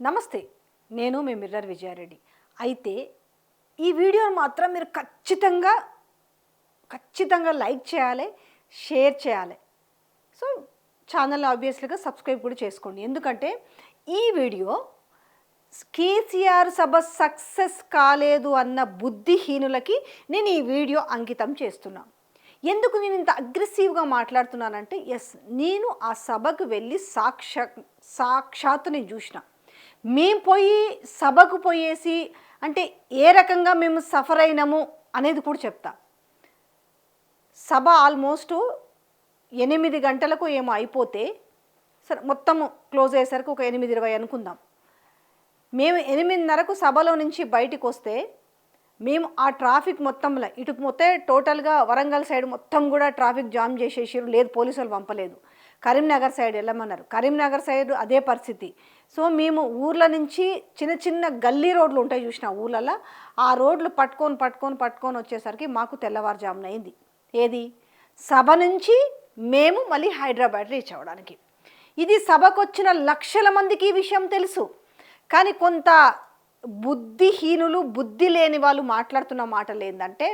నమస్తే నేను మీ మిర్రర్ విజయారెడ్డి. అయితే ఈ వీడియోను మాత్రం మీరు ఖచ్చితంగా ఖచ్చితంగా లైక్ చేయాలి షేర్ చేయాలి. సో ఛానల్ ఆబ్వియస్లీగా సబ్స్క్రైబ్ కూడా చేసుకోండి. ఎందుకంటే ఈ వీడియో కేసీఆర్ సభ సక్సెస్ కాలేదు అన్న బుద్ధిహీనులకి నేను ఈ వీడియో అంకితం చేస్తున్నాను ఎందుకు నేను ఇంత అగ్రెసివ్గా మాట్లాడుతున్నానంటే ఎస్ నేను ఆ సభకు వెళ్ళి సాక్ష సాక్షాత్తు నేను చూసిన. మేము పోయి సభకు పోయేసి అంటే ఏ రకంగా మేము సఫర్ అయినాము అనేది కూడా చెప్తా. సభ ఆల్మోస్ట్ ఎనిమిది గంటలకు ఏమో అయిపోతే సరే మొత్తం క్లోజ్ అయ్యేసరికి ఒక ఎనిమిది ఇరవై అనుకుందాం. మేము ఎనిమిదిన్నరకు సభలో నుంచి బయటికి వస్తే మేము ఆ ట్రాఫిక్ మొత్తంలో ఇటు పోతే టోటల్గా వరంగల్ సైడ్ మొత్తం కూడా ట్రాఫిక్ జామ్ చేసేసారు లేదు పోలీసులు పంపలేదు. కరీంనగర్ సైడ్ వెళ్ళమన్నారు. కరీంనగర్ సైడ్ అదే పరిస్థితి. సో మేము ఊర్ల నుంచి చిన్న చిన్న గల్లీ రోడ్లు ఉంటాయి చూసిన ఊర్లలో ఆ రోడ్లు పట్టుకొని పట్టుకొని పట్టుకొని వచ్చేసరికి మాకు తెల్లవారుజామున అయింది. ఏది? సభ నుంచి మేము మళ్ళీ హైదరాబాద్ రీచ్ అవ్వడానికి. ఇది సభకు వచ్చిన లక్షల మందికి ఈ విషయం తెలుసు. కానీ కొంత బుద్ధిహీనులు బుద్ధి లేని వాళ్ళు మాట్లాడుతున్న మాటలు ఏంటంటే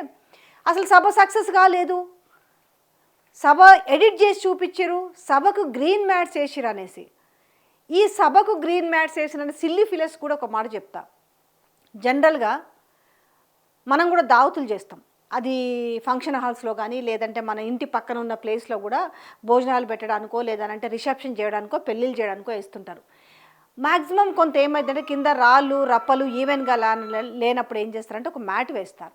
అసలు సభ సక్సెస్ కాలేదు. సభ ఎడిట్ చేసి చూపించారు సభకు గ్రీన్ మ్యాట్స్ వేసిరు అనేసి ఈ సభకు గ్రీన్ మ్యాట్స్ వేసిన సిల్లీ ఫిలర్స్ కూడా ఒక మాట చెప్తా. జనరల్గా మనం కూడా దావతులు చేస్తాం. అది ఫంక్షన్ హాల్స్లో కానీ లేదంటే మన ఇంటి పక్కన ఉన్న ప్లేస్లో కూడా భోజనాలు పెట్టడానికో లేదంటే రిసెప్షన్ చేయడానికో పెళ్ళిళ్ళు చేయడానికో వేస్తుంటారు. మ్యాక్సిమం కొంత ఏమైందంటే కింద రాళ్ళు రప్పలు ఈవెన్గా లేనప్పుడు ఏం చేస్తారంటే ఒక మ్యాట్ వేస్తారు.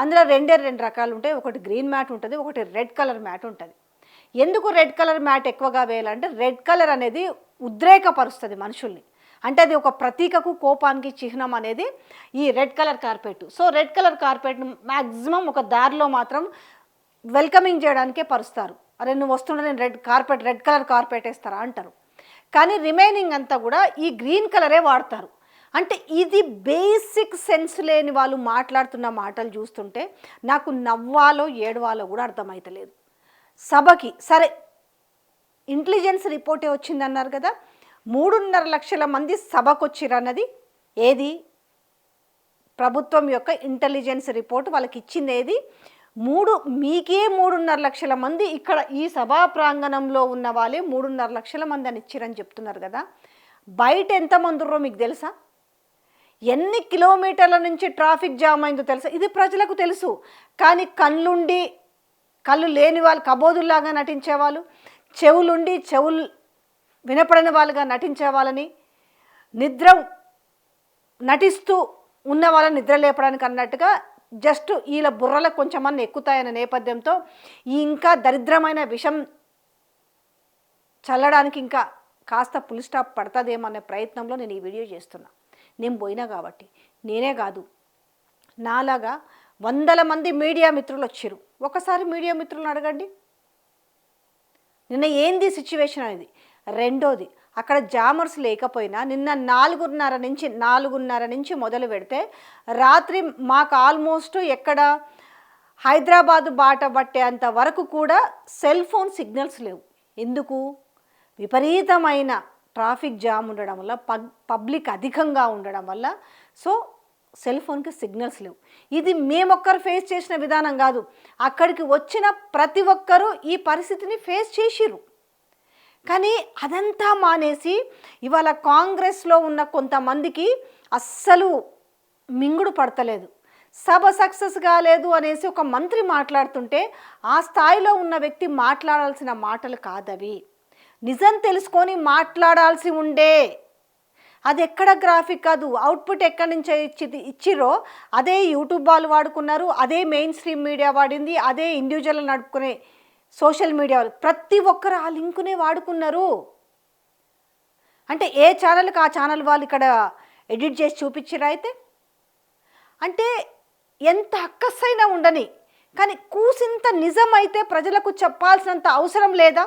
అందులో రెండే రెండు రకాలు ఉంటాయి. ఒకటి గ్రీన్ మ్యాట్ ఉంటుంది ఒకటి రెడ్ కలర్ మ్యాట్ ఉంటుంది. ఎందుకు రెడ్ కలర్ మ్యాట్ ఎక్కువగా వేయాలంటే రెడ్ కలర్ అనేది ఉద్రేకపరుస్తుంది మనుషుల్ని. అంటే అది ఒక ప్రతీకకు కోపానికి చిహ్నం అనేది ఈ red colour carpet. So red colour కార్పెట్ను maximum ఒక దారిలో మాత్రం వెల్కమింగ్ చేయడానికే పరుస్తారు. అరే నువ్వు వస్తుండే నేను red carpet red colour carpet వేస్తారా అంటారు. కానీ రిమైనింగ్ అంతా కూడా ఈ గ్రీన్ కలరే వాడతారు. అంటే ఇది బేసిక్ సెన్స్ లేని వాళ్ళు మాట్లాడుతున్న మాటలు చూస్తుంటే నాకు నవ్వాలో ఏడవాలో కూడా అర్థమవుతలేదు సభకి సరే ఇంటెలిజెన్స్ రిపోర్టే వచ్చిందన్నారు కదా మూడున్నర లక్షల మంది సభకు వచ్చిరన్నది ఏది? ప్రభుత్వం యొక్క ఇంటెలిజెన్స్ రిపోర్ట్ వాళ్ళకి ఇచ్చింది ఏది మూడు మీకే మూడున్నర లక్షల మంది ఇక్కడ ఈ సభా ప్రాంగణంలో ఉన్న వాళ్ళే మూడున్నర లక్షల మంది అని ఇచ్చిరని చెప్తున్నారు కదా. బయట ఎంతమంది ఉన్నారో మీకు తెలుసా? ఎన్ని కిలోమీటర్ల నుంచి ట్రాఫిక్ జామ్ అయిందో తెలుసా? ఇది ప్రజలకు తెలుసు. కానీ కళ్ళుండి కళ్ళు లేని వాళ్ళు కబోదుల్లాగా నటించేవాళ్ళు చెవులుండి చెవులు వినపడని వాళ్ళుగా నటించే వాళ్ళని నిద్ర నటిస్తూ ఉన్న వాళ్ళని నిద్ర లేపడానికి అన్నట్టుగా జస్ట్ వీళ్ళ బుర్రలకు కొంచెమన్నా ఎక్కుతాయనే నేపథ్యంతో ఈ ఇంకా దరిద్రమైన విషం చల్లడానికి ఇంకా కాస్త పులి స్టాప్ పడుతుందేమో అనే ప్రయత్నంలో నేను ఈ వీడియో చేస్తున్నా. నేను పోయినా కాబట్టి. నేనే కాదు. నాలాగా వందల మంది మీడియా మిత్రులు వచ్చారు. ఒకసారి మీడియా మిత్రులను అడగండి. నిన్న ఏంది సిచ్యువేషన్ అనేది? రెండోది అక్కడ జామర్స్ లేకపోయినా నిన్న నాలుగున్నర నుంచి నాలుగున్నర నుంచి మొదలు పెడితే రాత్రి మాకు ఆల్మోస్ట్ ఎక్కడ హైదరాబాదు బాట పట్టేంత వరకు కూడా సెల్ ఫోన్ సిగ్నల్స్ లేవు. ఎందుకు? విపరీతమైన ట్రాఫిక్ జామ్ ఉండడం వల్ల పబ్ పబ్లిక్ అధికంగా ఉండడం వల్ల సో సెల్ ఫోన్కి సిగ్నల్స్ లేవు. ఇది మేమొక్కరు ఫేస్ చేసిన విధానం కాదు. అక్కడికి వచ్చిన ప్రతి ఒక్కరూ ఈ పరిస్థితిని ఫేస్ చేసిర్రు. కానీ అదంతా మానేసి ఇవాళ కాంగ్రెస్లో ఉన్న కొంతమందికి అస్సలు మింగుడు పడతలేదు. సభ సక్సెస్ కాలేదు అనేసి ఒక మంత్రి మాట్లాడుతుంటే ఆ స్థాయిలో ఉన్న వ్యక్తి మాట్లాడాల్సిన మాటలు కాదవి. నిజం తెలుసుకొని మాట్లాడాల్సి ఉండే. అది ఎక్కడ గ్రాఫిక్ కాదు అవుట్పుట్ ఎక్కడి నుంచి ఇచ్చి ఇచ్చిరో అదే యూట్యూబ్ వాళ్ళు వాడుకున్నారు అదే మెయిన్ స్ట్రీమ్ మీడియా వాడింది అదే ఇండివిజువల్ నడుపుకునే సోషల్ మీడియా వాళ్ళు. ప్రతి ఒక్కరు ఆ లింకునే వాడుకున్నారు. అంటే ఏ ఛానల్కి ఆ ఛానల్ వాళ్ళు ఇక్కడ ఎడిట్ చేసి చూపించారు అయితే? అంటే ఎంత అక్కసైనా ఉండని కానీ కూసింత నిజమైతే ప్రజలకు చెప్పాల్సినంత అవసరం లేదా?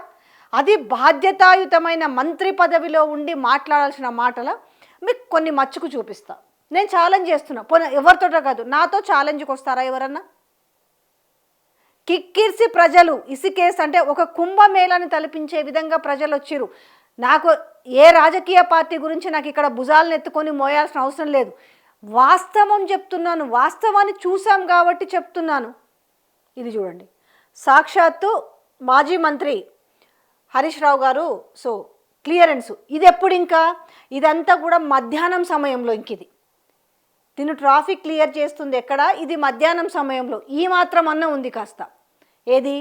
అది బాధ్యతాయుతమైన మంత్రి పదవిలో ఉండి మాట్లాడాల్సిన మాటల మీకు కొన్ని మచ్చుకు చూపిస్తా. నేను ఛాలెంజ్ చేస్తున్నా. పోనీ ఎవరితోటో కాదు నాతో ఛాలెంజ్కి వస్తారా ఎవరన్నా? కిక్కిర్సి ప్రజలు ఇసుకేసి అంటే ఒక కుంభమేళాన్ని తలపించే విధంగా ప్రజలు వచ్చిరు నాకు ఏ రాజకీయ పార్టీ గురించి నాకు ఇక్కడ భుజాలను ఎత్తుకొని మోయాల్సిన అవసరం లేదు. వాస్తవం చెప్తున్నాను. వాస్తవాన్ని చూసాం కాబట్టి చెప్తున్నాను. ఇది చూడండి. సాక్షాత్తు మాజీ మంత్రి హరీష్ రావు గారు సో క్లియరెన్స్. ఇది ఎప్పుడు ఇంకా ఇదంతా కూడా మధ్యాహ్నం సమయంలో ఇంక ఇది తిను ట్రాఫిక్ క్లియర్ చేస్తుంది ఎక్కడ? ఇది మధ్యాహ్నం సమయంలో. ఈ మాత్రం అన్న ఉంది కాస్త. ఏది?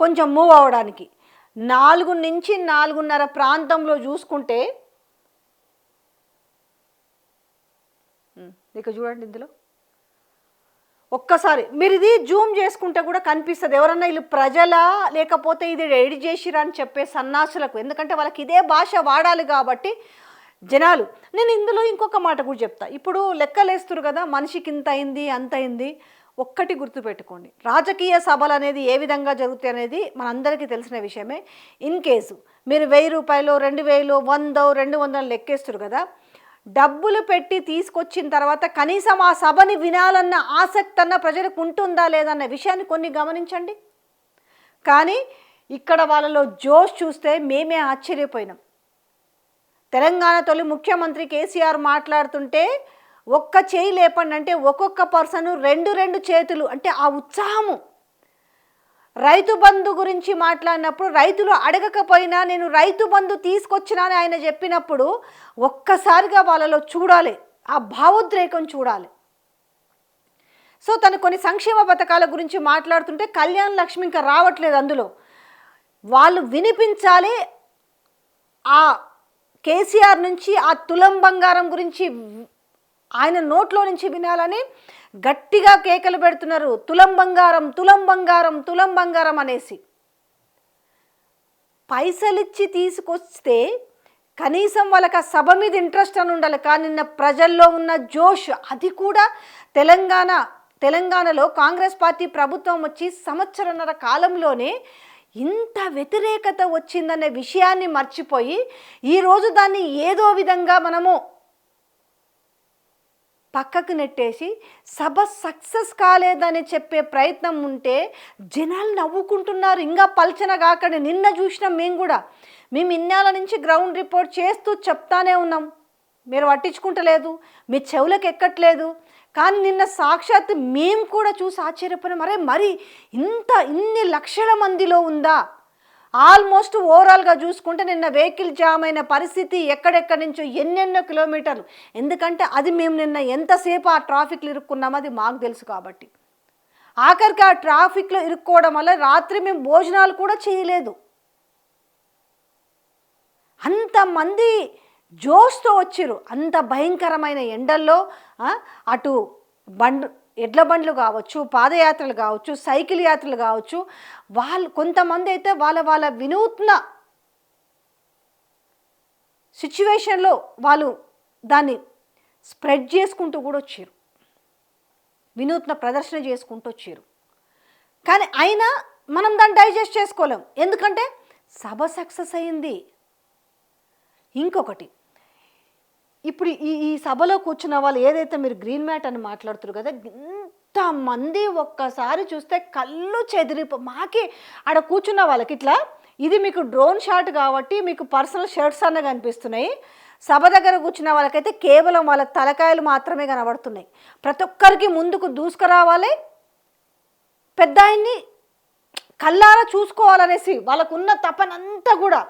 కొంచెం మూవ్ అవ్వడానికి. నాలుగు నుంచి నాలుగున్నర ప్రాంతంలో చూసుకుంటే ఇక చూడండి ఇందులో. ఒక్కసారి. మీరు ఇది జూమ్ చేసుకుంటే కూడా కనిపిస్తుంది. ఎవరన్నా వీళ్ళు ప్రజలా లేకపోతే ఇది ఎడిట్ చేసిరా అని చెప్పే సన్నాసులకు. ఎందుకంటే వాళ్ళకి ఇదే భాష వాడాలి కాబట్టి జనాలు. నేను ఇందులో ఇంకొక మాట కూడా చెప్తా. ఇప్పుడు లెక్కలేస్తురు కదా మనిషికి ఇంత అయింది అంత అయింది ఒక్కటి గుర్తుపెట్టుకోండి. రాజకీయ సభలు అనేది ఏ విధంగా జరుగుతాయి అనేది మనందరికీ తెలిసిన విషయమే. ఇన్ కేసు మీరు వెయ్యి రూపాయలు రెండు వేలు వందో రెండు వందలు లెక్కేస్తారు కదా డబ్బులు పెట్టి తీసుకొచ్చిన తర్వాత కనీసం ఆ సభని వినాలన్న ఆసక్తి అన్న ప్రజలకు ఉంటుందా లేదన్న విషయాన్ని కొన్ని గమనించండి. కానీ ఇక్కడ వాళ్ళలో జోష్ చూస్తే మేమే ఆశ్చర్యపోయినాం. తెలంగాణ తొలి ముఖ్యమంత్రి కేసీఆర్ మాట్లాడుతుంటే ఒక్క చేయి లేపండి అంటే ఒక్కొక్క పర్సన్ రెండు రెండు చేతులు అంటే ఆ ఉత్సాహము. రైతు బంధు గురించి మాట్లాడినప్పుడు రైతులు అడగకపోయినా నేను రైతు బంధు తీసుకొచ్చినా అని ఆయన చెప్పినప్పుడు ఒక్కసారిగా వాళ్ళలో చూడాలి ఆ భావోద్రేకం చూడాలి. సో తను కొన్ని సంక్షేమ పథకాల గురించి మాట్లాడుతుంటే కళ్యాణ్ లక్ష్మి ఇంకా రావట్లేదు అందులో. వాళ్ళు వినిపించాలి ఆ కేసీఆర్ నుంచి ఆ తులం బంగారం గురించి ఆయన నోట్లో నుంచి వినాలని గట్టిగా కేకలు పెడుతున్నారు. తులం బంగారం తులం బంగారం తులం బంగారం అనేసి. పైసలిచ్చి తీసుకొస్తే కనీసం వాళ్ళకి ఆ సభ మీద ఇంట్రెస్ట్ అని ఉండాలి. కానీ నిన్న ప్రజల్లో ఉన్న జోష్ అది కూడా తెలంగాణ తెలంగాణలో కాంగ్రెస్ పార్టీ ప్రభుత్వం వచ్చి సంవత్సరన్నర కాలంలోనే ఇంత వ్యతిరేకత వచ్చిందనే విషయాన్ని మర్చిపోయి ఈరోజు దాన్ని ఏదో విధంగా మనము పక్కకు నెట్టేసి సభ సక్సెస్ కాలేదని చెప్పే ప్రయత్నం ఉంటే జనాలు నవ్వుకుంటున్నారు ఇంకా పల్చన కాకండి. నిన్న చూసినాం మేము కూడా. మేము ఇన్నాళ్ళ నుంచి గ్రౌండ్ రిపోర్ట్ చేస్తూ చెప్తానే ఉన్నాం. మీరు పట్టించుకుంటలేదు మీ చెవులకు ఎక్కట్లేదు. కానీ నిన్న సాక్షాత్ మేము కూడా చూసి ఆశ్చర్యపోయినాం. మరే మరి ఇంత ఇన్ని లక్షల మందిలో ఉందా? ఆల్మోస్ట్ ఓవరాల్గా చూసుకుంటే నిన్న వెహికల్ జామ్ అయిన పరిస్థితి ఎక్కడెక్కడి నుంచో ఎన్నెన్నో కిలోమీటర్లు. ఎందుకంటే అది మేము నిన్న ఎంతసేపు ఆ ట్రాఫిక్లో ఇరుక్కున్నామో అది మాకు తెలుసు కాబట్టి. ఆఖరికి ఆ ట్రాఫిక్లో ఇరుక్కోవడం వల్ల రాత్రి మేము భోజనాలు కూడా చేయలేదు. అంతమంది జోస్తో వచ్చిరు అంత భయంకరమైన ఎండల్లో అటు బండ్ ఎడ్ల బండ్లు కావచ్చు పాదయాత్రలు కావచ్చు సైకిల్ యాత్రలు కావచ్చు వాళ్ళు కొంతమంది అయితే వాళ్ళ వాళ్ళ వినూత్న సిచ్యువేషన్లో వాళ్ళు దాన్ని స్ప్రెడ్ చేసుకుంటూ కూడా వచ్చారు. వినూత్న ప్రదర్శన చేసుకుంటూ వచ్చారు. కానీ అయినా మనం దాన్ని డైజెస్ట్ చేసుకోలేం. ఎందుకంటే సభ సక్సెస్ అయింది. ఇంకొకటి ఇప్పుడు ఈ ఈ సభలో కూర్చున్న వాళ్ళు ఏదైతే మీరు గ్రీన్ మ్యాట్ అని మాట్లాడుతారు కదా ఇంతమంది ఒక్కసారి చూస్తే కళ్ళు చెదిరిపో మాకి ఆడ కూర్చున్న వాళ్ళకి ఇట్లా ఇది మీకు డ్రోన్ షాట్ కాబట్టి మీకు పర్సనల్ షర్ట్స్ అన్న కనిపిస్తున్నాయి. సభ దగ్గర కూర్చున్న వాళ్ళకైతే కేవలం వాళ్ళ తలకాయలు మాత్రమే కనబడుతున్నాయి. ప్రతి ఒక్కరికి ముందుకు దూసుకురావాలి. పెద్ద ఆయన్ని కళ్ళారా చూసుకోవాలనేసి వాళ్ళకున్న తపనంతా కూడా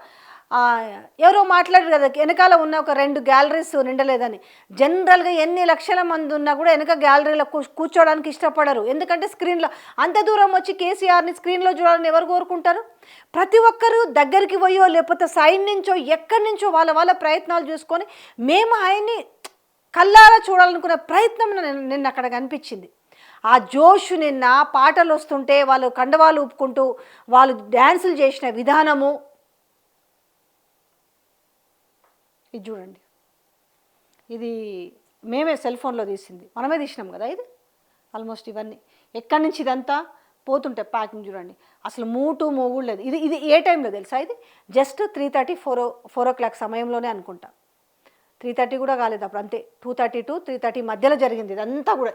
ఎవరో మాట్లాడారు కదా వెనకాల ఉన్న ఒక రెండు గ్యాలరీస్ నిండలేదని. జనరల్గా ఎన్ని లక్షల మంది ఉన్నా కూడా వెనక గ్యాలరీలో కూర్చోవడానికి ఇష్టపడరు. ఎందుకంటే స్క్రీన్లో అంత దూరం వచ్చి కేసీఆర్ని స్క్రీన్లో చూడాలని ఎవరు కోరుకుంటారు? ప్రతి ఒక్కరూ దగ్గరికి పోయో లేకపోతే సైడ్ నుంచో ఎక్కడి నుంచో వాళ్ళ వాళ్ళ ప్రయత్నాలు చూసుకొని మేము ఆయన్ని కల్లారా చూడాలనుకునే ప్రయత్నం నిన్న నిన్న అక్కడ కనిపించింది. ఆ జోష్ నిన్న పాటలు వస్తుంటే వాళ్ళు కండవాలు ఊపుకుంటూ వాళ్ళు డ్యాన్సులు చేసిన విధానము ఇది చూడండి. ఇది మేమే సెల్ ఫోన్లో తీసింది. మనమే తీసినాం కదా ఇది? ఆల్మోస్ట్ ఇవన్నీ. ఎక్కడి నుంచి ఇదంతా పోతుంటే ప్యాకింగ్ చూడండి. అసలు మూటు మూగుడు లేదు. ఇది ఇది ఏ టైంలో తెలుసా ఇది? Just three thirty four four o'clock సమయంలోనే అనుకుంటా. త్రీ థర్టీ కూడా కాలేదు అప్పుడు అంతే. Two thirty to three thirty మధ్యలో జరిగింది ఇదంతా కూడా.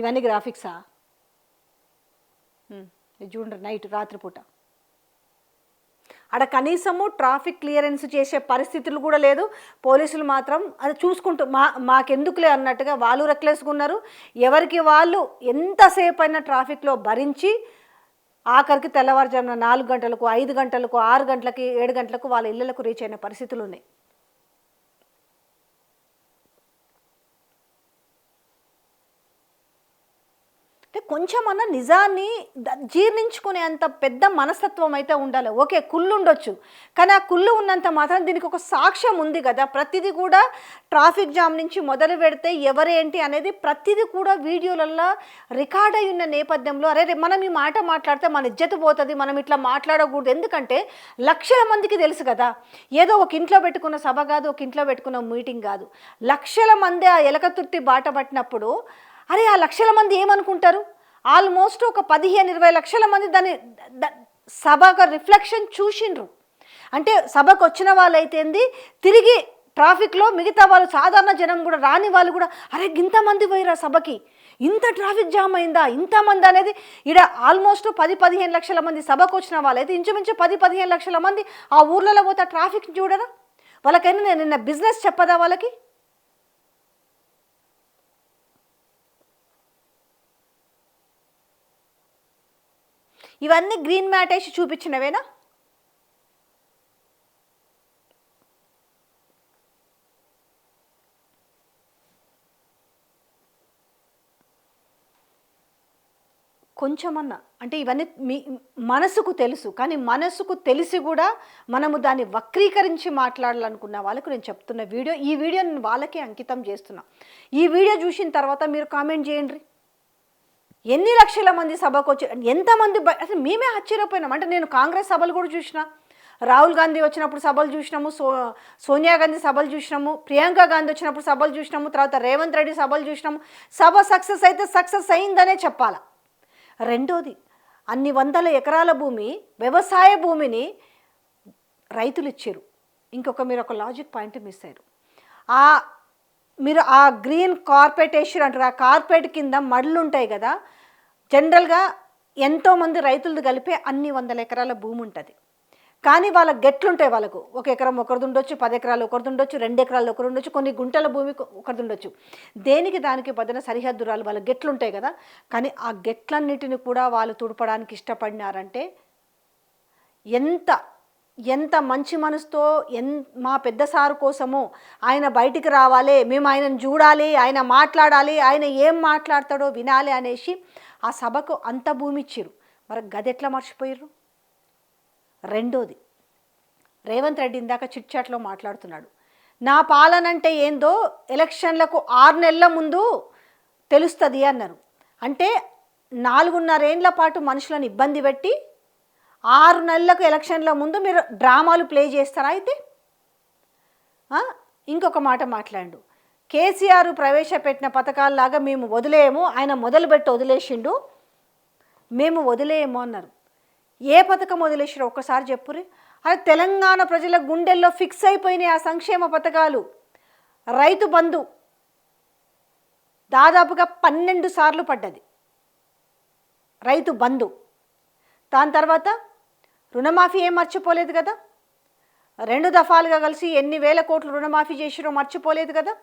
ఇవన్నీ గ్రాఫిక్సా hmm. ఇది చూడండి నైట్ రాత్రిపూట. అక్కడ కనీసము ట్రాఫిక్ క్లియరెన్స్ చేసే పరిస్థితులు కూడా లేదు. పోలీసులు మాత్రం అది చూసుకుంటూ మా మాకెందుకులే అన్నట్టుగా వాళ్ళు రెక్లేసుకున్నారు ఎవరికి వాళ్ళు ఎంతసేపు అయినా ట్రాఫిక్లో భరించి ఆఖరికి తెల్లవారుజామున నాలుగు గంటలకు ఐదు గంటలకు ఆరు గంటలకి ఏడు గంటలకు వాళ్ళ ఇళ్ళకు రీచ్ అయిన పరిస్థితులు ఉన్నాయి. కొంచెమన్నా నిజాన్ని జీర్ణించుకునే అంత పెద్ద మనస్తత్వం అయితే ఉండాలి. ఓకే కుళ్ళు ఉండొచ్చు. కానీ ఆ కుళ్ళు ఉన్నంత మాత్రం దీనికి ఒక సాక్ష్యం ఉంది కదా. ప్రతిదీ కూడా ట్రాఫిక్ జామ్ నుంచి మొదలు పెడితే ఎవరేంటి అనేది ప్రతిదీ కూడా వీడియోలలో రికార్డ్ అయి ఉన్న నేపథ్యంలో అరే మనం ఈ మాట మాట్లాడితే మన ఇజ్జత పోతుంది మనం ఇట్లా మాట్లాడకూడదు. ఎందుకంటే లక్షల మందికి తెలుసు కదా. ఏదో ఒక ఇంట్లో పెట్టుకున్న సభ కాదు ఒక ఇంట్లో పెట్టుకున్న మీటింగ్ కాదు. లక్షల మంది ఆ ఎలకతుర్తి బాట పట్టినప్పుడు అరే ఆ లక్షల మంది ఏమనుకుంటారు? ఆల్మోస్ట్ ఒక పదిహేను ఇరవై లక్షల మంది దాని సభకు రిఫ్లెక్షన్ చూసిండ్రు. అంటే సభకు వచ్చిన వాళ్ళైతే ఏంది? తిరిగి ట్రాఫిక్లో మిగతా వాళ్ళు సాధారణ జనం కూడా రాని వాళ్ళు కూడా అరే ఇంతమంది పోయిరా సభకి? ఇంత ట్రాఫిక్ జామ్ అయిందా? ఇంతమంది అనేది ఇక్కడ ఆల్మోస్ట్ పది పదిహేను లక్షల మంది సభకు వచ్చిన వాళ్ళైతే ఇంచుమించు పది పదిహేను లక్షల మంది ఆ ఊర్లలో పోతే ట్రాఫిక్ చూడరా? వాళ్ళకైనా నేను నిన్న బిజినెస్ చెప్పదా వాళ్ళకి? ఇవన్నీ గ్రీన్ మ్యాట్ వేసి చూపించినవేనా? కొంచెమన్నా. అంటే ఇవన్నీ మీ మనసుకు తెలుసు. కానీ మనసుకు తెలిసి కూడా మనము దాన్ని వక్రీకరించి మాట్లాడాలనుకున్న వాళ్ళకు నేను చెప్తున్న వీడియో ఈ వీడియో నేను వాళ్ళకే అంకితం చేస్తున్నా. ఈ వీడియో చూసిన తర్వాత మీరు కామెంట్ చేయండి. ఎన్ని లక్షల మంది సభకు వచ్చి ఎంతమంది అసలు మేమే ఆశ్చర్యపోయినాం. అంటే నేను కాంగ్రెస్ సభలు కూడా చూసిన. రాహుల్ గాంధీ వచ్చినప్పుడు సభలు చూసినాము. సో సోనియా గాంధీ సభలు చూసినాము. ప్రియాంక గాంధీ వచ్చినప్పుడు సభలు చూసినాము. తర్వాత రేవంత్ రెడ్డి సభలు చూసినాము. సభ సక్సెస్ అయితే సక్సెస్ అయిందనే చెప్పాల. రెండోది అన్ని వందల ఎకరాల భూమి వ్యవసాయ భూమిని రైతులు ఇచ్చారు. ఇంకొక మీరు ఒక లాజిక్ పాయింట్ మిస్ అయ్యారు. ఆ మీరు ఆ గ్రీన్ కార్పెట్ వేసారు అంటారు. ఆ కార్పెట్ కింద మడులు ఉంటాయి కదా. జనరల్గా ఎంతోమంది రైతులది కలిపి అన్ని వందల ఎకరాల భూమి ఉంటుంది. కానీ వాళ్ళ గెట్లు ఉంటాయి వాళ్ళకు. ఒక ఎకరం ఒకరిది ఉండొచ్చు పది ఎకరాలు ఒకరిది ఉండొచ్చు రెండు ఎకరాలు ఒకరు ఉండొచ్చు కొన్ని గుంటల భూమి ఒకరిది ఉండొచ్చు దేనికి దానికి బదిన సరిహద్దురాలు వాళ్ళ గెట్లు ఉంటాయి కదా? కానీ ఆ గెట్లన్నిటిని కూడా వాళ్ళు తుడపడానికి ఇష్టపడినారంటే ఎంత ఎంత మంచి మనసుతో ఎన్ మా పెద్ద సారు కోసము ఆయన బయటికి రావాలి మేము ఆయనను చూడాలి ఆయన మాట్లాడాలి ఆయన ఏం మాట్లాడతాడో వినాలి అనేసి ఆ సభకు అంత భూమి ఇచ్చిర్రు. మరి గది ఎట్లా మర్చిపోయారు రెండోది రేవంత్ రెడ్డి ఇందాక చిట్చాట్లో మాట్లాడుతున్నాడు. నా పాలన అంటే ఏందో ఎలక్షన్లకు ఆరు నెలల ముందు తెలుస్తుంది అన్నారు. అంటే నాలుగున్నరేండ్ల పాటు మనుషులను ఇబ్బంది పెట్టి ఆరు నెలలకు ఎలక్షన్ల ముందు మీరు డ్రామాలు ప్లే చేస్తారా అయితే? ఇంకొక మాట మాట్లాడు. కేసీఆర్ ప్రవేశపెట్టిన పథకాల్లాగా మేము వదిలేయము ఆయన మొదలుపెట్టి వదిలేసిండు. మేము వదిలేయము అన్నారు. ఏ పథకం వదిలేసారు ఒక్కసారి చెప్పురి. అది తెలంగాణ ప్రజల గుండెల్లో ఫిక్స్ అయిపోయినాయి ఆ సంక్షేమ పథకాలు. రైతు బంధు దాదాపుగా పన్నెండు సార్లు పడ్డది. రైతు బంధు. దాని తర్వాత రుణమాఫీ ఏం మర్చిపోలేదు కదా? రెండు దఫాలుగా కలిసి ఎన్ని వేల కోట్లు రుణమాఫీ చేసిరో మర్చిపోలేదు కదా?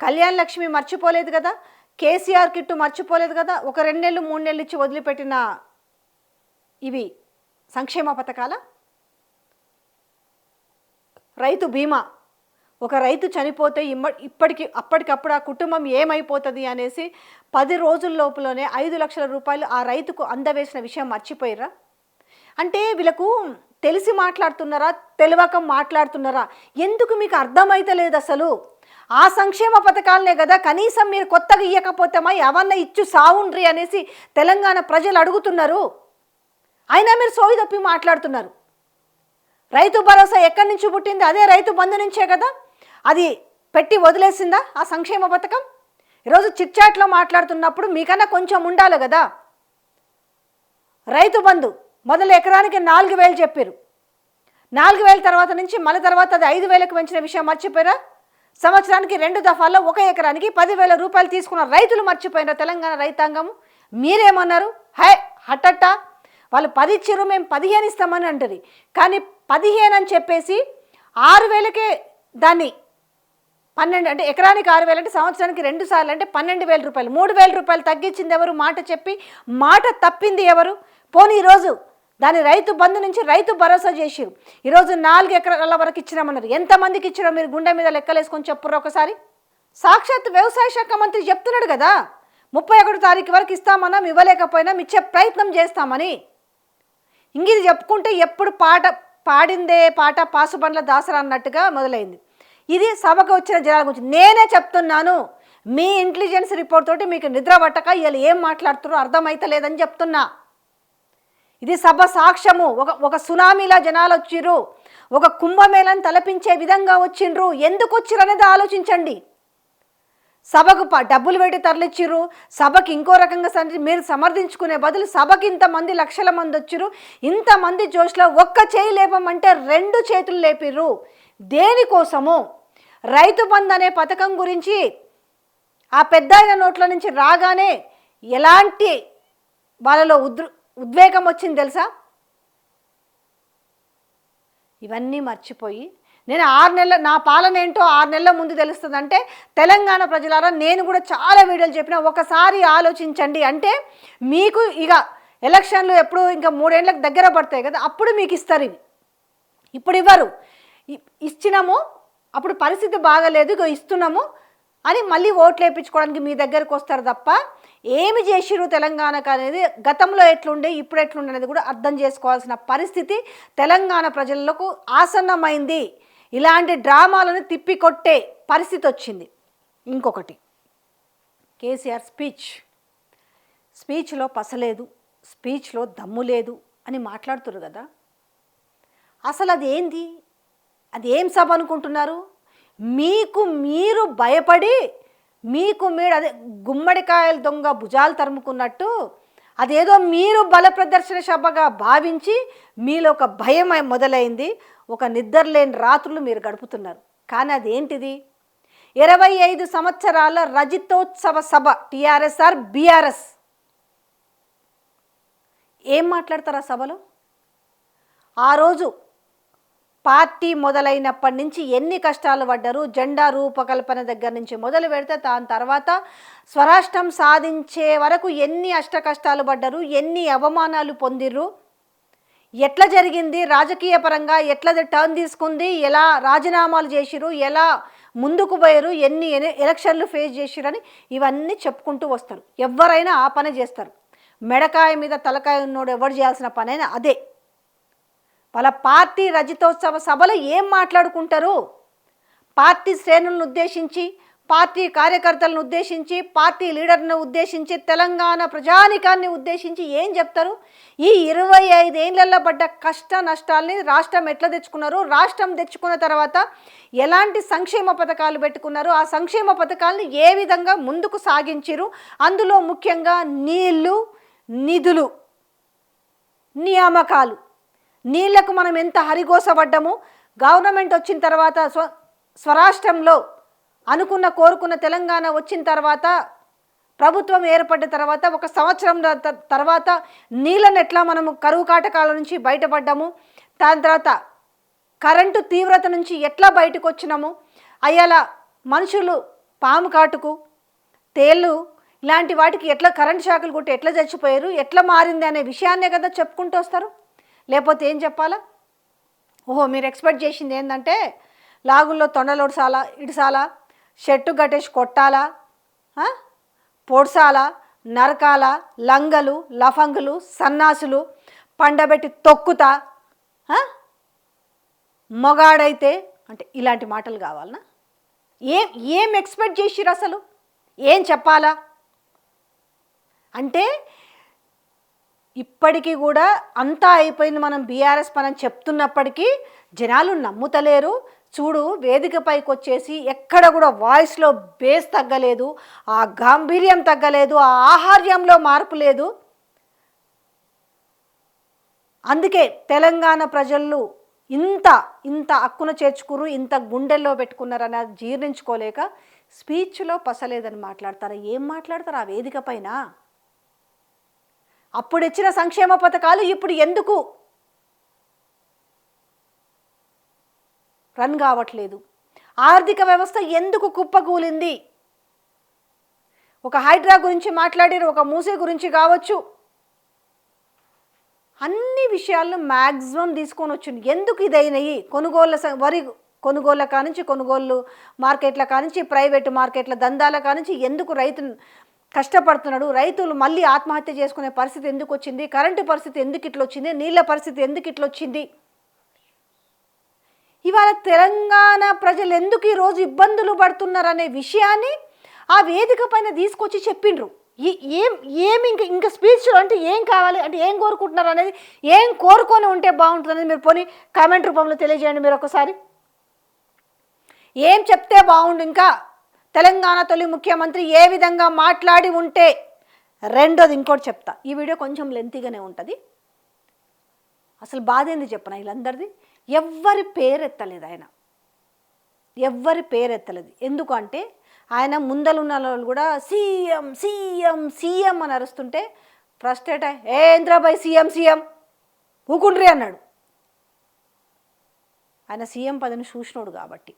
కళ్యాణ్ లక్ష్మి మర్చిపోలేదు కదా? కేసీఆర్ కిట్టు మర్చిపోలేదు కదా? ఒక రెండు నెలలు మూడు నెలలు ఇచ్చి వదిలిపెట్టిన ఇవి సంక్షేమ పథకాల? రైతు బీమా. ఒక రైతు చనిపోతే ఇమ్మ ఇప్పటికి అప్పటికప్పుడు ఆ కుటుంబం ఏమైపోతుంది అనేసి పది రోజుల లోపలనే ఐదు లక్షల రూపాయలు ఆ రైతుకు అందవేసిన విషయం మర్చిపోయారా అంటే వీళ్ళకు తెలిసి మాట్లాడుతున్నారా? తెలియక మాట్లాడుతున్నారా? ఎందుకు మీకు అర్థమైతలేదు అసలు? ఆ సంక్షేమ పథకాలనే కదా కనీసం మీరు కొత్తగా ఇవ్వకపోతే మా ఇచ్చు సావుండ్రి అనేసి తెలంగాణ ప్రజలు అడుగుతున్నారు. అయినా మీరు సోయి తప్పి మాట్లాడుతున్నారు. రైతు భరోసా ఎక్కడి నుంచి పుట్టింది? అదే రైతు బంధు నుంచే కదా? అది పెట్టి వదిలేసిందా ఆ సంక్షేమ పథకం? ఈరోజు చిట్చాట్లో మాట్లాడుతున్నప్పుడు మీకన్నా కొంచెం ఉండాలి కదా? రైతు బంధు మొదలు ఎకరానికి నాలుగు వేలు చెప్పారు. నాలుగు వేల తర్వాత నుంచి మళ్ళీ తర్వాత అది ఐదు వేలకు పెంచిన విషయం మర్చిపోయారా? సంవత్సరానికి రెండు దఫాల్లో ఒక ఎకరానికి పదివేల రూపాయలు తీసుకున్న రైతులు మర్చిపోయినారు తెలంగాణ రైతాంగం. మీరేమన్నారు? హై హటట్ట. వాళ్ళు పది ఇచ్చిర్రు మేము పదిహేను ఇస్తామని అంటారు కానీ పదిహేను అని చెప్పేసి ఆరు వేలకే దాన్ని పన్నెండు అంటే ఎకరానికి ఆరు వేలు అంటే సంవత్సరానికి రెండు సార్లు అంటే పన్నెండు వేల రూపాయలు. మూడు వేల రూపాయలు తగ్గించింది ఎవరు? మాట చెప్పి మాట తప్పింది ఎవరు? పోనీ ఈరోజు దాని రైతు బంధు నుంచి రైతు భరోసా చేసిరు. ఈరోజు నాలుగు ఎకరాల వరకు ఇచ్చినామన్నారు. ఎంతమందికి ఇచ్చినా మీరు గుండె మీద లెక్కలేసుకొని చెప్పుర్రు ఒకసారి? సాక్షాత్ వ్యవసాయ శాఖ మంత్రి చెప్తున్నాడు కదా ముప్పై ఒకటో తారీఖు వరకు ఇస్తామన్నాం ఇవ్వలేకపోయినా ఇచ్చే ప్రయత్నం చేస్తామని. ఇంగిది చెప్పుకుంటే ఎప్పుడు పాట పాడిందే పాట పాసుబండ్ల దాసరా అన్నట్టుగా మొదలైంది. ఇది సభకు వచ్చిన జనాల గురించి నేనే చెప్తున్నాను. మీ ఇంటెలిజెన్స్ రిపోర్ట్ తోటి మీకు నిద్ర పట్టక వీళ్ళు ఏం మాట్లాడుతున్నారో అర్థమైతలేదని చెప్తున్నా. ఇది సభ సాక్ష్యము. ఒక ఒక సునామీలా జనాలు వచ్చిర్రు. ఒక కుంభమేళం తలపించే విధంగా వచ్చిండ్రు ఎందుకు వచ్చిర్రు అనేది ఆలోచించండి. సభకు ప- డబ్బులు పెట్టి తరలిచ్చిర్రు. సభకి ఇంకో రకంగా మీరు సమర్థించుకునే బదులు సభకి ఇంతమంది లక్షల మంది వచ్చిర్రు. ఇంతమంది జోష్లో ఒక్క చేయి లేపమంటే రెండు చేతులు లేపిర్రు. దేనికోసము? రైతు బంధు అనే పథకం గురించి ఆ పెద్ద నోట్ల నుంచి రాగానే ఎలాంటి వాళ్ళలో ఉద్రు ఉద్వేగం వచ్చింది తెలుసా? ఇవన్నీ మర్చిపోయి నేను ఆరు నెలల నా పాలన ఏంటో ఆరు నెలల ముందు తెలుస్తుందంటే తెలంగాణ ప్రజలారా నేను కూడా చాలా వీడియోలు చెప్పిన ఒకసారి ఆలోచించండి అంటే మీకు ఇక ఎలక్షన్లు ఎప్పుడు ఇంకా మూడేళ్ళకి దగ్గర పడతాయి కదా అప్పుడు మీకు ఇస్తారు ఇవి. ఇప్పుడు ఇవ్వరు. ఇ- ఇచ్చినాము అప్పుడు పరిస్థితి బాగాలేదు ఇగో ఇస్తున్నాము అని మళ్ళీ ఓట్లు వేయించుకోవడానికి మీ దగ్గరకు వస్తారు తప్ప ఏమి చేసిరు తెలంగాణకు అనేది గతంలో ఎట్లుండే ఇప్పుడు ఎట్లుండే అనేది కూడా అర్థం చేసుకోవాల్సిన పరిస్థితి తెలంగాణ ప్రజలకు ఆసన్నమైంది. ఇలాంటి డ్రామాలను తిప్పికొట్టే పరిస్థితి వచ్చింది. ఇంకొకటి కేసీఆర్ స్పీచ్. స్పీచ్లో పసలేదు స్పీచ్లో దమ్ము లేదు అని మాట్లాడుతున్నారు కదా. అసలు అది ఏంది? అది ఏం సభ అనుకుంటున్నారు? మీకు మీరు భయపడి మీకు మీరు అదే గుమ్మడికాయల దొంగ భుజాలు తరుముకున్నట్టు అదేదో మీరు బల ప్రదర్శన సభగా భావించి మీలో ఒక భయం మొదలైంది. ఒక నిద్రలేని రాత్రులు మీరు గడుపుతున్నారు. కానీ అదేంటిది? ఇరవై ఐదు సంవత్సరాల రజితోత్సవ సభ టిఆర్ఎస్ఆర్ బీఆర్ఎస్. ఏం మాట్లాడతారు ఆ సభలో? ఆ రోజు పార్టీ మొదలైనప్పటి నుంచి ఎన్ని కష్టాలు పడ్డారు జెండా రూపకల్పన దగ్గర నుంచి మొదలు పెడితే దాని తర్వాత స్వరాష్ట్రం సాధించే వరకు ఎన్ని అష్ట కష్టాలు పడ్డారు ఎన్ని అవమానాలు పొందిర్రు ఎట్లా జరిగింది రాజకీయ పరంగా ఎట్లా టర్న్ తీసుకుంది ఎలా రాజీనామాలు చేసిరు ఎలా ముందుకు పోయారు ఎన్ని ఎలక్షన్లు ఫేస్ చేసిరని ఇవన్నీ చెప్పుకుంటూ వస్తారు. ఎవరైనా ఆ పని చేస్తారు. మెడకాయ మీద తలకాయ ఉన్నోడు ఎవరు చేయాల్సిన పనైనా అదే. వాళ్ళ పార్టీ రజతోత్సవ సభలో ఏం మాట్లాడుకుంటారు? పార్టీ శ్రేణులను ఉద్దేశించి పార్టీ కార్యకర్తలను ఉద్దేశించి పార్టీ లీడర్ను ఉద్దేశించి తెలంగాణ ప్రజానికాన్ని ఉద్దేశించి ఏం చెప్తారు? ఈ ఇరవై ఐదేళ్ళలో పడ్డ కష్ట నష్టాల్ని రాష్ట్రం ఎట్లా తెచ్చుకున్నారు? రాష్ట్రం తెచ్చుకున్న తర్వాత ఎలాంటి సంక్షేమ పథకాలు పెట్టుకున్నారు? ఆ సంక్షేమ పథకాలను ఏ విధంగా ముందుకు సాగించారు అందులో ముఖ్యంగా నీళ్ళు నిధులు నియామకాలు. నీళ్ళకు మనం ఎంత హరిగోసపడ్డాము గవర్నమెంట్ వచ్చిన తర్వాత స్వ స్వరాష్ట్రంలో అనుకున్న కోరుకున్న తెలంగాణ వచ్చిన తర్వాత ప్రభుత్వం ఏర్పడిన తర్వాత ఒక సంవత్సరం త- తర్వాత నీళ్ళను ఎట్లా మనము కరువు కాటకాల నుంచి బయటపడ్డాము దాని తర్వాత కరెంటు తీవ్రత నుంచి ఎట్లా బయటకు వచ్చినాము అయ్యాల మనుషులు పాము కాటుకు తేళ్ళు ఇలాంటి వాటికి ఎట్లా కరెంట్ షాకులు కొట్టి ఎట్లా చచ్చిపోయారు ఎట్లా మారింది అనే విషయాన్నే కదా చెప్పుకుంటూ వస్తారు. లేకపోతే ఏం చెప్పాలా? ఓహో మీరు ఎక్స్పెక్ట్ చేసింది ఏంటంటే లాగుల్లో తొండలోడ్సాలా ఇడిసాలా షెట్టు కట్టేసి కొట్టాలా పొడ్సాలా నరకాల లంగలు లఫంగులు సన్నాసులు పండబెట్టి తొక్కుతా మొగాడైతే అంటే ఇలాంటి మాటలు కావాలనా? ఏం ఏం ఎక్స్పెక్ట్ చేసిరు అసలు ఏం చెప్పాలా? అంటే ఇప్పటికీ కూడా అంతా అయిపోయింది మనం బీఆర్ఎస్ మనం చెప్తున్నప్పటికీ జనాలు నమ్ముతలేరు. చూడు వేదికపైకి వచ్చేసి ఎక్కడ కూడా వాయిస్లో బేస్ తగ్గలేదు ఆ గాంభీర్యం తగ్గలేదు ఆ ఆహార్యంలో మార్పు లేదు. అందుకే తెలంగాణ ప్రజలు ఇంత ఇంత అక్కున చేర్చుకురు ఇంత గుండెల్లో పెట్టుకున్నారని జీర్ణించుకోలేక స్పీచ్లో పసలేదని మాట్లాడతారా? ఏం మాట్లాడతారు ఆ వేదిక పైన? అప్పుడు ఇచ్చిన సంక్షేమ పథకాలు ఇప్పుడు ఎందుకు? రన్ కావట్లేదు. ఆర్థిక వ్యవస్థ ఎందుకు కుప్పకూలింది? ఒక హైడ్రా గురించి మాట్లాడారు ఒక మూసే గురించి కావచ్చు. అన్ని విషయాలను మ్యాక్సిమం తీసుకొని వచ్చింది ఎందుకు ఇదైనవి కొనుగోళ్ళ స- వరి కొనుగోళ్ళ కానించి కొనుగోళ్ళు మార్కెట్ల కానించి ప్రైవేటు మార్కెట్ల దందాల కానించి ఎందుకు రైతు కష్టపడుతున్నాడు. రైతులు మళ్ళీ ఆత్మహత్య చేసుకునే పరిస్థితి ఎందుకు వచ్చింది కరెంటు పరిస్థితి ఎందుకు ఇట్లా వచ్చింది నీళ్ళ పరిస్థితి ఎందుకు ఇట్లా వచ్చింది ఇవాళ తెలంగాణ ప్రజలు ఎందుకు ఈరోజు ఇబ్బందులు పడుతున్నారనే విషయాన్ని ఆ వేదిక పైన తీసుకొచ్చి చెప్పిండ్రు. ఈ- ఏం ఏమి ఇంక ఇంకా స్పీచ్ అంటే ఏం కావాలి? అంటే ఏం కోరుకుంటున్నారు అనేది ఏం కోరుకొని ఉంటే బాగుంటుంది అనేది మీరు పోనీ కామెంట్ రూపంలో తెలియజేయండి మీరు ఒకసారి ఏం చెప్తే బాగుండు ఇంకా? తెలంగాణ తొలి ముఖ్యమంత్రి ఏ విధంగా మాట్లాడి ఉంటే రెండోది ఇంకోటి చెప్తా. ఈ వీడియో కొంచెం లెంతీగానే ఉంటుంది. అసలు బాధ ఏంది చెప్పన వీళ్ళందరిది? ఎవ్వరి పేరెత్తలేదు ఆయన. ఎవ్వరి పేరెత్తలేదు ఎందుకంటే ఆయన ముందలున్న వాళ్ళు కూడా సీఎం సీఎం సీఎం అని అరుస్తుంటే ఫ్రస్ట్రేట్ ఏ ఇంద్రాబాయ్ సీఎం సీఎం? ఊకుండ్రి అన్నాడు. ఆయన సీఎం పదవిని చూసినోడు కాబట్టి.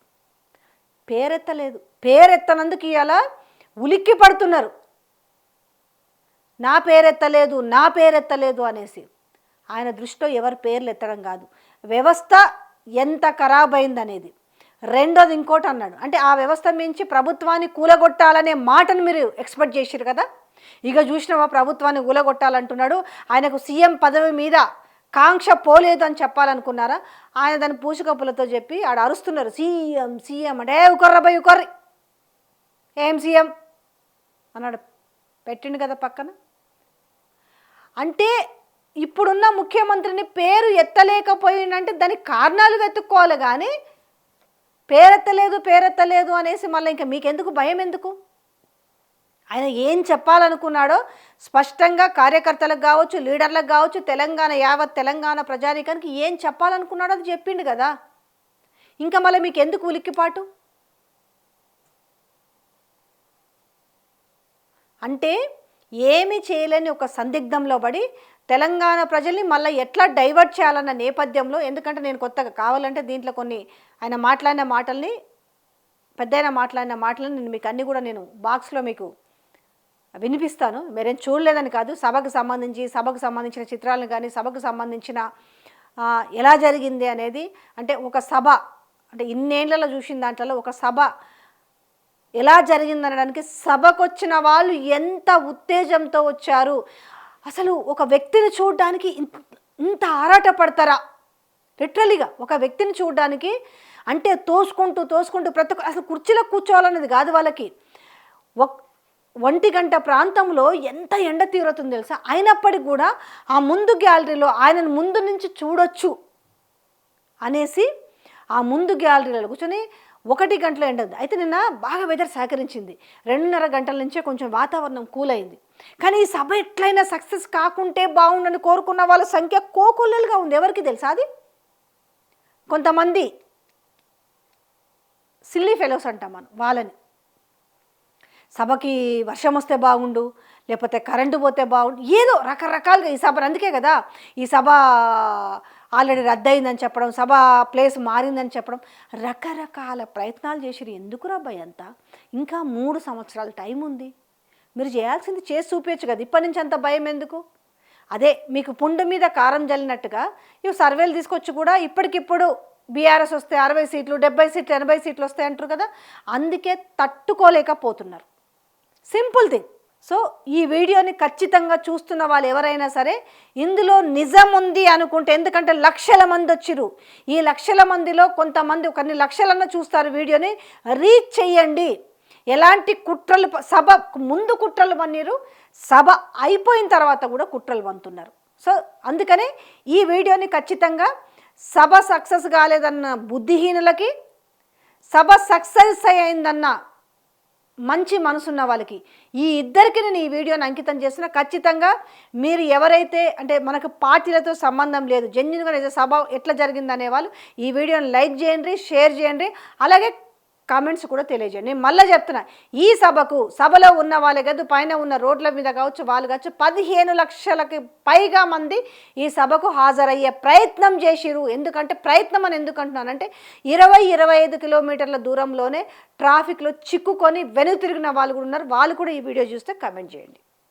పేరెత్తలేదు. పేరెత్తనందుకు ఇవాళ ఉలిక్కి పడుతున్నారు. నా పేరెత్తలేదు నా పేరెత్తలేదు అనేసి. ఆయన దృష్టిలో ఎవరి పేర్లు ఎత్తడం కాదు. వ్యవస్థ ఎంత ఖరాబ్ అయిందనేది రెండోది ఇంకోటి అన్నాడు. అంటే ఆ వ్యవస్థ మించి ప్రభుత్వాన్ని కూలగొట్టాలనే మాటను మీరు ఎక్స్పెక్ట్ చేశారు కదా? ఇక చూసినావా? ప్రభుత్వాన్ని కూలగొట్టాలంటున్నాడు. ఆయనకు సీఎం పదవి మీద కాంక్ష పోలేదు అని చెప్పాలనుకున్నారా? ఆయన దాని పూసికప్పులతో చెప్పి ఆడ అరుస్తున్నారు. సీఎం సీఎం అంటే ఏ బయ్ బై ఉకర్రి! ఏం సీఎం? అన్నాడు. పెట్టిండు కదా పక్కన. అంటే ఇప్పుడున్న ముఖ్యమంత్రిని పేరు ఎత్తలేకపోయిందంటే దానికి కారణాలు వెతుక్కోవాలి కానీ పేరెత్తలేదు పేరెత్తలేదు అనేసి మళ్ళీ ఇంకా మీకెందుకు? భయం ఎందుకు ఆయన ఏం చెప్పాలనుకున్నాడో స్పష్టంగా కార్యకర్తలకు కావచ్చు లీడర్లకు కావచ్చు తెలంగాణ యావత్ తెలంగాణ ప్రజానీకానికి ఏం చెప్పాలనుకున్నాడో అది చెప్పిండు కదా. ఇంకా మళ్ళీ మీకు ఎందుకు ఉలిక్కిపాటు? అంటే ఏమీ చేయలేని ఒక సందిగ్ధంలో పడి తెలంగాణ ప్రజల్ని మళ్ళీ ఎట్లా డైవర్ట్ చేయాలన్న నేపథ్యంలో ఎందుకంటే నేను కొత్తగా కావాలంటే దీంట్లో కొన్ని ఆయన మాట్లాడిన మాటల్ని పెద్ద మాట్లాడిన మాటలను నేను మీకు అన్నీ కూడా నేను బాక్స్లో మీకు వినిపిస్తాను. మీరేం చూడలేదని కాదు. సభకు సంబంధించి సభకు సంబంధించిన చిత్రాలను కానీ సభకు సంబంధించిన ఎలా జరిగింది అనేది అంటే ఒక సభ అంటే ఇన్నేళ్ళలో చూసిన దాంట్లో ఒక సభ ఎలా జరిగిందనడానికి సభకు వచ్చిన వాళ్ళు ఎంత ఉత్తేజంతో వచ్చారు. అసలు ఒక వ్యక్తిని చూడడానికి ఇంత ఆరాట పడతారా? లిటరలీగా ఒక వ్యక్తిని చూడడానికి అంటే తోసుకుంటూ తోసుకుంటూ ప్రతి ఒక్క అసలు కుర్చీలో కూర్చోవాలనేది కాదు వాళ్ళకి. ఒక్ ఒంటి గంట ప్రాంతంలో ఎంత ఎండ తీరుతుందో తెలుసా? అయినప్పటికీ కూడా ఆ ముందు గ్యాలరీలో ఆయనను ముందు నుంచి చూడొచ్చు అనేసి ఆ ముందు గ్యాలరీలో కూర్చొని ఒకటి గంటల ఎండ ఉంది. అయితే నిన్న బాగా వెదర్ సహకరించింది. రెండున్నర గంటల నుంచే కొంచెం వాతావరణం కూల్ అయింది. కానీ ఈ సభ ఎట్లయినా సక్సెస్ కాకుంటే బాగుండని కోరుకున్న వాళ్ళ సంఖ్య కోకొల్లలుగా ఉంది. ఎవరికి తెలుసా అది? కొంతమంది సిల్లీ ఫెలోస్ అంటాం మనం వాళ్ళని. సభకి వర్షం వస్తే బాగుండు లేకపోతే కరెంటు పోతే బాగుండు ఏదో రకరకాలుగా ఈ సభ అందుకే కదా ఈ సభ ఆల్రెడీ రద్దయిందని చెప్పడం సభ ప్లేస్ మారిందని చెప్పడం రకరకాల ప్రయత్నాలు చేసిరు ఎందుకు రబ్బాయి అంతా? ఇంకా మూడు సంవత్సరాల టైం ఉంది. మీరు చేయాల్సింది చేసి చూపించచ్చు కదా. ఇప్పటి నుంచి అంత భయం ఎందుకు? అదే మీకు పుండు మీద కారం జల్లినట్టుగా ఇవి సర్వేలు తీసుకొచ్చి కూడా ఇప్పటికిప్పుడు బీఆర్ఎస్ వస్తే అరవై సీట్లు డెబ్బై సీట్లు ఎనభై సీట్లు వస్తాయి అంటారు కదా. అందుకే తట్టుకోలేకపోతున్నారు. Simple thing. సో ఈ వీడియోని ఖచ్చితంగా చూస్తున్న వాళ్ళు ఎవరైనా సరే ఇందులో నిజం ఉంది అనుకుంటే ఎందుకంటే లక్షల మంది వచ్చిరు ఈ లక్షల మందిలో కొంతమంది కొన్ని లక్షలన్న చూస్తారు వీడియోని రీచ్ చెయ్యండి. ఎలాంటి కుట్రలు సభ ముందు కుట్రలు పన్నీరు సభ అయిపోయిన తర్వాత కూడా కుట్రలు పంతున్నారు. సో అందుకనే ఈ వీడియోని ఖచ్చితంగా సభ సక్సెస్ కాలేదన్న బుద్ధిహీనులకి సభ సక్సెస్ అయిందన్న మంచి మనసున్న వాళ్ళకి. ఈ ఇద్దరికి నేను ఈ వీడియోని అంకితం చేసిన ఖచ్చితంగా మీరు ఎవరైతే అంటే మనకు పార్టీలతో సంబంధం లేదు జెన్యున్గా నిజ సభ ఎట్లా జరిగిందనే వాళ్ళు ఈ వీడియోని లైక్ చేయండి షేర్ చేయండి. అలాగే కామెంట్స్ కూడా తెలియజేయండి. నేను మళ్ళీ చెప్తున్నా ఈ సభకు సభలో ఉన్న వాళ్ళే కాదు పైన ఉన్న రోడ్ల మీద కావచ్చు వాళ్ళు కావచ్చు పదిహేను లక్షలకి పైగా మంది ఈ సభకు హాజరయ్యే ప్రయత్నం చేసిరు ఎందుకంటే ప్రయత్నం అని ఎందుకంటున్నానంటే ఇరవై ఇరవై ఐదు కిలోమీటర్ల దూరంలోనే ట్రాఫిక్లో చిక్కుకొని వెనుతిరిగిన వాళ్ళు కూడా ఉన్నారు. వాళ్ళు కూడా ఈ వీడియో చూస్తే కమెంట్ చేయండి.